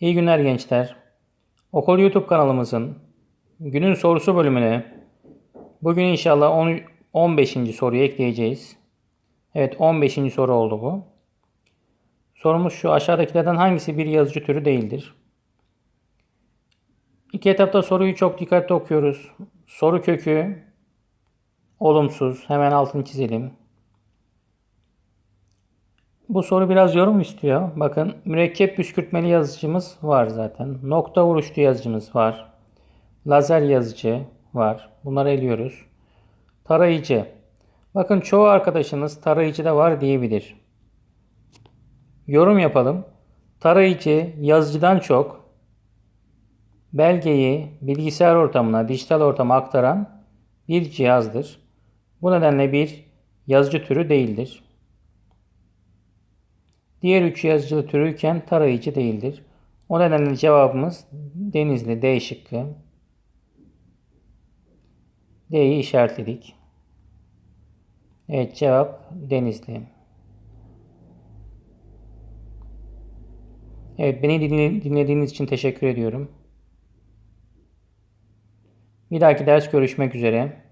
İyi günler gençler. Okul YouTube kanalımızın günün sorusu bölümüne bugün inşallah 10 15. soruyu ekleyeceğiz. Evet 15. soru oldu bu. Sorumuz şu aşağıdakilerden hangisi bir yazıcı türü değildir? İki etapta soruyu çok dikkatli okuyoruz. Soru kökü olumsuz. Hemen altını çizelim. Bu soru biraz yorum istiyor. Bakın mürekkep püskürtmeli yazıcımız var zaten. Nokta vuruşlu yazıcımız var. Lazer yazıcı var. Bunları eliyoruz. Tarayıcı. Bakın çoğu arkadaşınız tarayıcı da var diyebilir. Yorum yapalım. Tarayıcı yazıcıdan çok belgeyi bilgisayar ortamına, dijital ortama aktaran bir cihazdır. Bu nedenle bir yazıcı türü değildir. Diğer üç yazıcı türüyken tarayıcı değildir. O nedenle cevabımız Denizli D şıkkı. D'yi işaretledik. Evet cevap Denizli. Evet beni dinlediğiniz için teşekkür ediyorum. Bir dahaki ders görüşmek üzere.